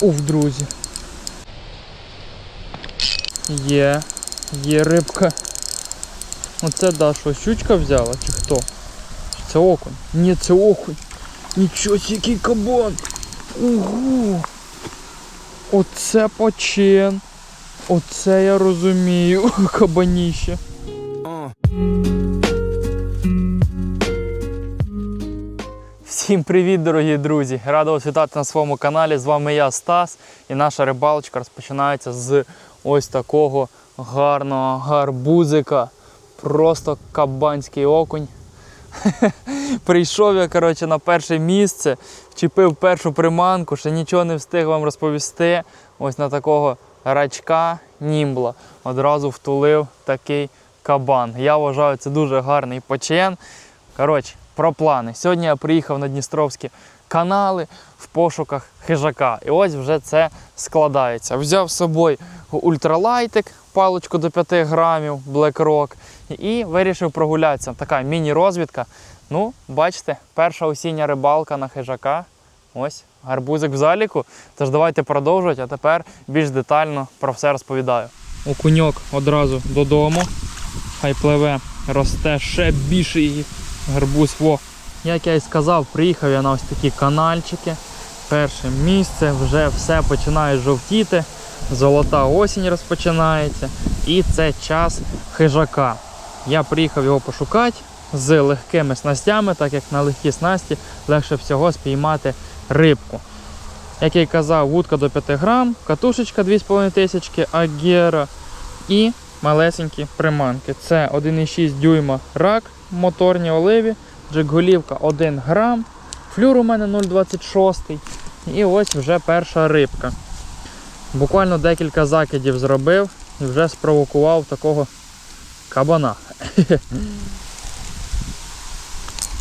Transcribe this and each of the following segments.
Уф, друзі. Є, є рибка. Оце да, що, щучка взяла чи хто? Чи це окунь? Ні, це окунь. Нічого який кабан. Ого. Оце почен. Оце я розумію. Кабаніще. Всім привіт, дорогі друзі! Радий вас вітати на своєму каналі. З вами я, Стас, і наша рибалочка розпочинається з ось такого гарного гарбузика. Просто кабанський окунь. Прийшов я коротше, на перше місце, вчепив першу приманку, ще нічого не встиг вам розповісти. Ось на такого рачка німбла. Одразу втулив такий кабан. Я вважаю, це дуже гарний почен. Коротше, про плани. Сьогодні я приїхав на Дністровські канали в пошуках хижака. І ось вже це складається. Взяв з собою ультралайтик, паличку до 5 грамів, Black і вирішив прогулятися. Така міні-розвідка. Ну, бачите, перша осіння рибалка на хижака. Ось гарбузик в заліку. Тож давайте продовжувати, а тепер більш детально про все розповідаю. Окуньок одразу додому. Хай пливе, росте ще більше її гарбуз. Во. Як я і сказав, приїхав я на ось такі канальчики. Перше місце, вже все починає жовтіти. Золота осінь розпочинається. І це час хижака. Я приїхав його пошукати з легкими снастями, так як на легкі снасті легше всього спіймати рибку. Як я й казав, вудка до 5 грам, катушечка 2500, агера і малесенькі приманки. Це 1,6 дюйма рак, моторні оливі, джекголівка 1 грам, флюр у мене 0,26. І ось вже перша рибка. Буквально декілька закидів зробив і вже спровокував такого кабана.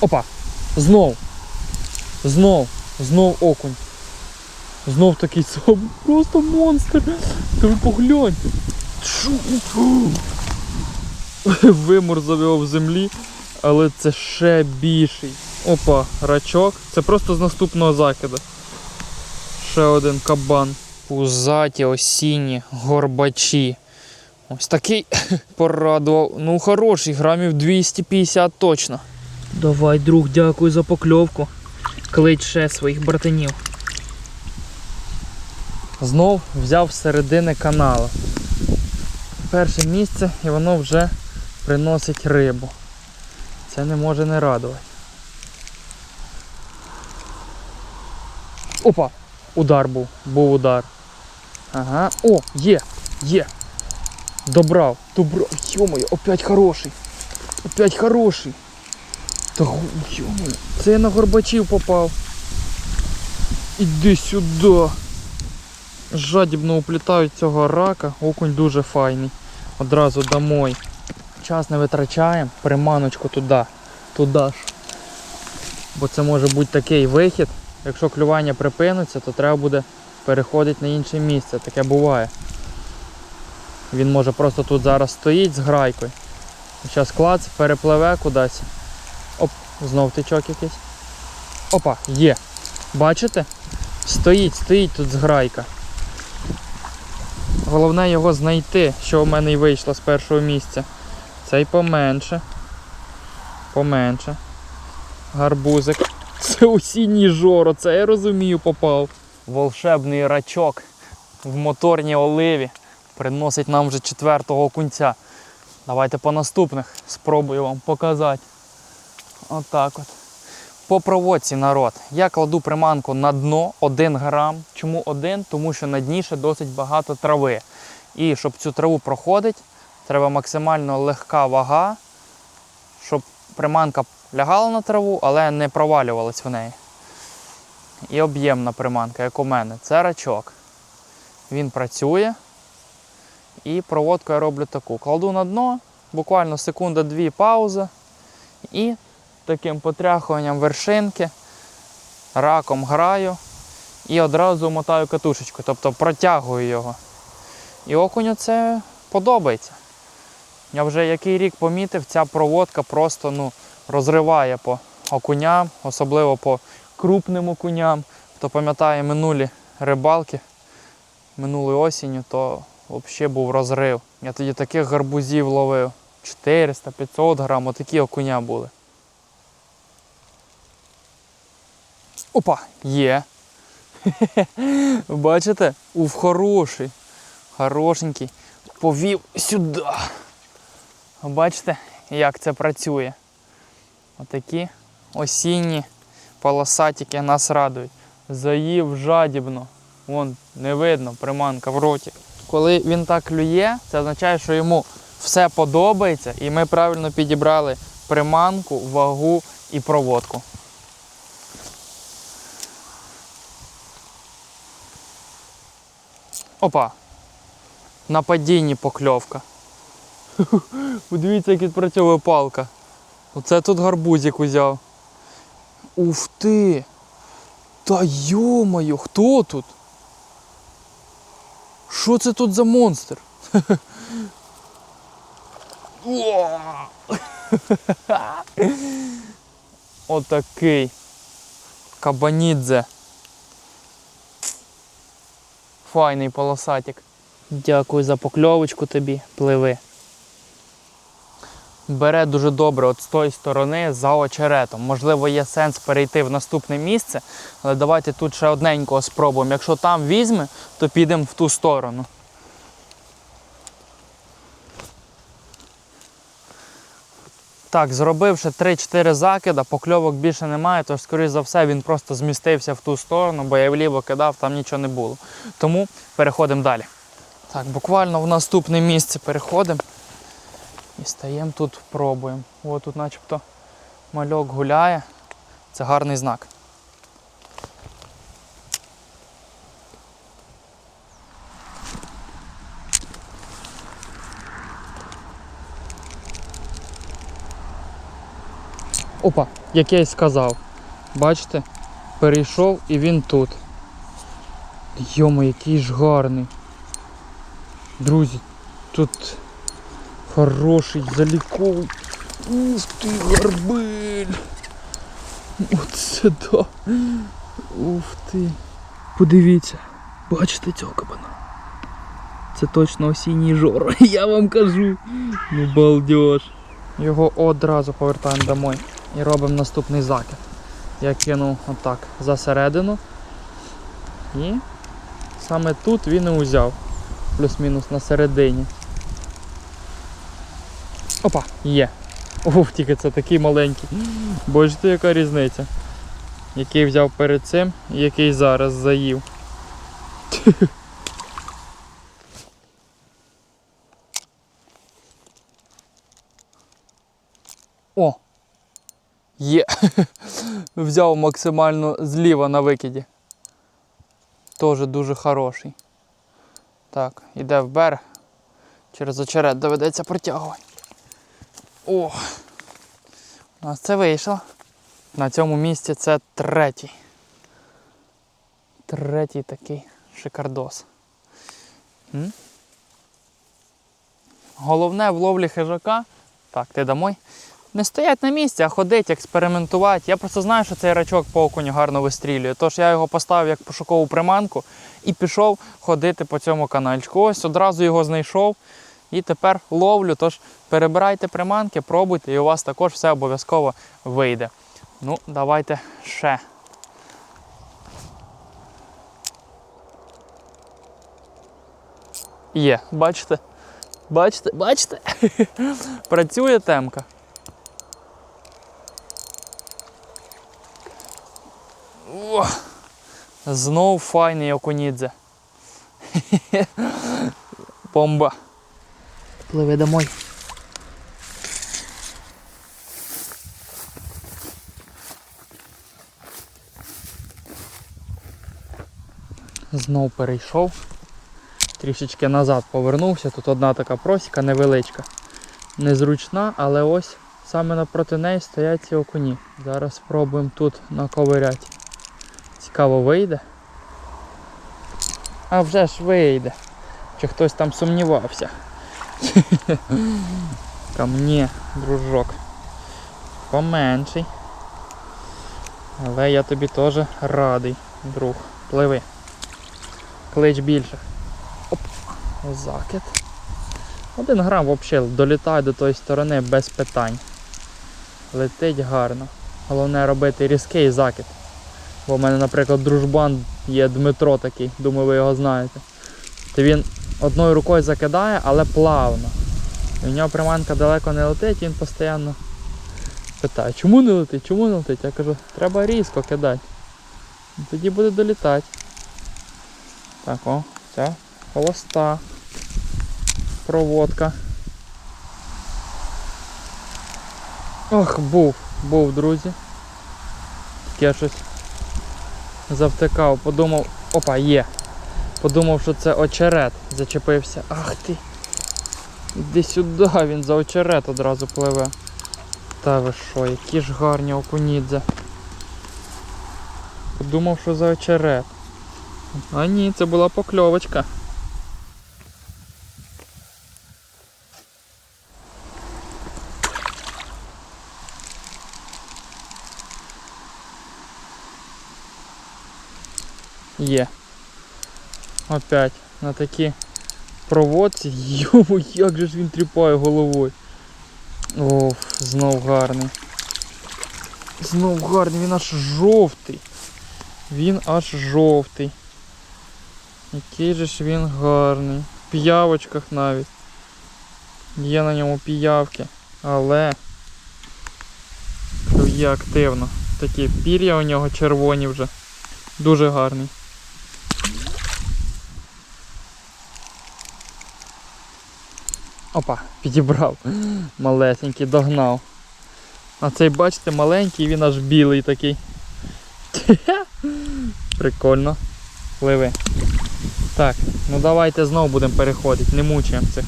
Опа! Знов! Знов! Знов окунь. Знов такий сам. Просто монстр. Та ви погляньте. Вимурзав його в землі, але це ще більший. Опа, рачок. Це просто з наступного закида. Ще один кабан. Пузаті осінні горбачі. Ось такий порадував. Ну, хороший, грамів 250 точно. Давай, друг, дякую за покльовку. Клич ще своїх братанів. Знов взяв з середини каналу. Перше місце і воно вже приносить рибу. Це не може не радувати. Опа! Удар був, був удар. Ага. О, є, є. Добрав, добрав. Йомою, опять хороший. Опять хороший. Та йомою. Це я на горбачів попав. Іди сюди. Жадібно уплітають цього рака. Окунь дуже файний. Одразу домой. Час не витрачаємо, приманочку туди. Туди ж. Бо це може бути такий вихід. Якщо клювання припиниться, то треба буде переходити на інше місце. Таке буває. Він може просто тут зараз стоїть з грайкою. Зараз клац перепливе кудись. Оп, знов тичок якийсь. Опа, є. Бачите? Стоїть, стоїть тут зграйка. Головне його знайти, що в мене й вийшло з першого місця. Цей поменше. Поменше. Гарбузик. Це осінній жоро, це я розумію, попав. Волшебний рачок в моторній оливі приносить нам вже четвертого окунця. Давайте по наступних спробую вам показати. Отак от. По проводці народ. Я кладу приманку на дно 1 грам. Чому 1? Тому що на дні ще досить багато трави. І щоб цю траву проходити, треба максимально легка вага, щоб приманка лягала на траву, але не провалювалась в неї. І об'ємна приманка, як у мене. Це рачок. Він працює. І проводку я роблю таку. Кладу на дно, буквально секунда-дві пауза. І таким потряхуванням вершинки, раком граю і одразу мотаю катушечку, тобто протягую його. І окуню це подобається. Я вже який рік помітив, ця проводка просто ну, розриває по окуням, особливо по крупним окуням. Хто пам'ятає минулі рибалки минулої осінню, то взагалі був розрив. Я тоді таких гарбузів ловив. 400-500 грам, отакі окуня були. Опа, є. Бачите? Ув хороший. Хорошенький. Повів сюди. Бачите, як це працює? Отакі осінні полосатики нас радують. Заїв жадібно. Вон, не видно, приманка в роті. Коли він так клює, це означає, що йому все подобається, і ми правильно підібрали приманку, вагу і проводку. Опа. На падінні покльовка. Подивіться, як відпрацьовує палка. Оце тут гарбузик узяв. Ух ти! Та йомаю, хто тут? Що це тут за монстр? Отакий. Кабанідзе. Файний полосатик. Дякую за покльовочку тобі, пливи. Бере дуже добре от з тої сторони за очеретом. Можливо, є сенс перейти в наступне місце, але давайте тут ще одненького спробуємо. Якщо там візьме, то підемо в ту сторону. Так, зробивши 3-4 закида, покльовок більше немає, тож, скоріш за все, він просто змістився в ту сторону, бо я вліво кидав, там нічого не було. Тому переходимо далі. Так, буквально в наступне місце переходимо. І стаємо тут, пробуємо. О, тут начебто мальок гуляє. Це гарний знак. Опа, як я й сказав. Бачите? Перейшов і він тут. Йомо, який ж гарний. Друзі, тут хороший заліковий. Ух ти, гарбиль. Оце да. Ух ти. Подивіться. Бачите цього кабана? Це точно осінній жор, я вам кажу. Ну балдеж. Його одразу повертаємо домой і робимо наступний закид. Я кинув отак засередину. І саме тут він і узяв. Плюс-мінус на середині. Опа, є. Уф, тільки це такий маленький. Бачите, яка різниця. Який взяв перед цим і який зараз заїв. О! Є. Взяв максимально зліва на викиді. Теж дуже хороший. Так, іде в берег. Через очерет доведеться протягувати. О! У нас це вийшло. На цьому місці це третій. Третій такий шикардос. М? Головне в ловлі хижака. Так, ти домой. Не стоять на місці, а ходить, експериментувати. Я просто знаю, що цей рачок по гарно вистрілює. Тож я його поставив як пошукову приманку і пішов ходити по цьому канальчику. Ось одразу його знайшов. І тепер ловлю. Тож перебирайте приманки, пробуйте, і у вас також все обов'язково вийде. Ну, давайте ще. Є, бачите? Бачите, бачите? Працює темка. О, знов файний окунідзе. Бомба. Пливи домой. Знов перейшов. Трішечки назад повернувся. Тут одна така просіка невеличка. Незручна, але ось саме напроти неї стоять ці окуні. Зараз спробуємо тут наковиряти. Цікаво вийде. А вже ж вийде. Чи хтось там сумнівався. Ко мне, дружок. Поменший. Але я тобі теж радий, друг. Пливи. клич більших. Оп, закид. Один грам взагалі долітає до тої сторони без питань. Летить гарно. Головне робити різкий закид. Бо в мене, наприклад, дружбан є Дмитро такий, думаю, ви його знаєте. То він одною рукою закидає, але плавно. В нього приманка далеко не летить, він постійно питає, чому не летить, чому не летить? Я кажу, треба різко кидати. Тоді буде долітати. Так, о, ця холоста. Проводка. Ох, був, був, друзі. Таке щось завтикав, подумав, опа, є. Подумав, що це очерет. Зачепився. Ах ти. Іди сюди, він за очерет одразу пливе. Та ви що, які ж гарні окунідзе. Подумав, що за очерет. А ні, це була покльовочка. Є. Опять на такі проводці. Йому, як же ж він тріпає головою. Оф, знов гарний. Знов гарний, він аж жовтий. Він аж жовтий. Який же ж він гарний. В піявочках навіть. Є на ньому піявки. Але клює активно. Такі пір'я у нього червоні вже. Дуже гарний. Опа, підібрав. Малесенький, догнав. А цей, бачите, маленький, він аж білий такий. Прикольно. Пливи. Так, ну давайте знову будемо переходити, не мучаємо цих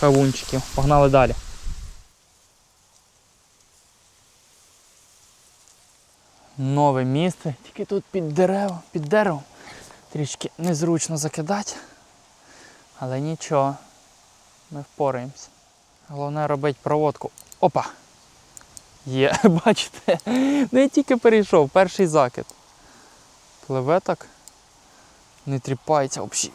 кавунчиків. Погнали далі. Нове місце, тільки тут під дерево, під деревом. Трішки незручно закидати. Але нічого, ми впораємось. Головне робити проводку. Опа! Є, бачите? Ну я тільки перейшов, перший закид. Пливе так. Не тріпається взагалі.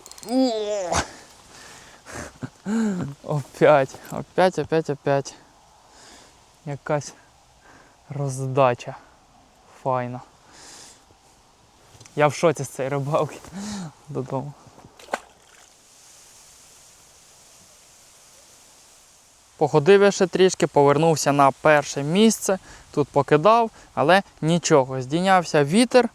Опять, опять, опять, опять. Якась роздача. Файна. Я в шоці з цієї рибалки додому. Походив я ще трішки, повернувся на перше місце, тут покидав, але нічого. Здійнявся вітер,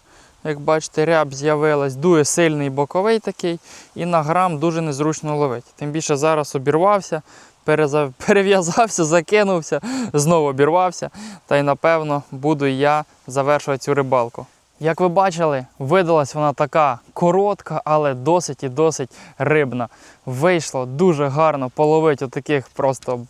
як бачите, ряб з'явилась, дує сильний боковий такий, і на грам дуже незручно ловити. Тим більше зараз обірвався, перев'язався, закинувся, знову обірвався. Та й напевно буду я завершувати цю рибалку. Як ви бачили, видалась вона така коротка, але досить і досить рибна. Вийшло дуже гарно половити таких просто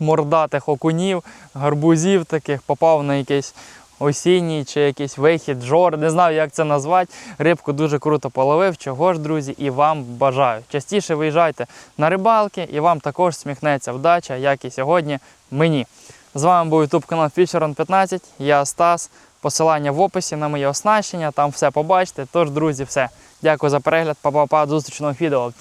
мордатих окунів, гарбузів таких, попав на якийсь осінній чи якийсь вихід, жор, не знаю, як це назвати. Рибку дуже круто половив. Чого ж, друзі, і вам бажаю. Частіше виїжджайте на рибалки, і вам також сміхнеться вдача, як і сьогодні мені. З вами був YouTube канал Fisheron 15. Я Стас. Посилання в описі на моє оснащення, там все побачите. Тож, друзі, все. Дякую за перегляд. Па-па-па, зустрічного відео.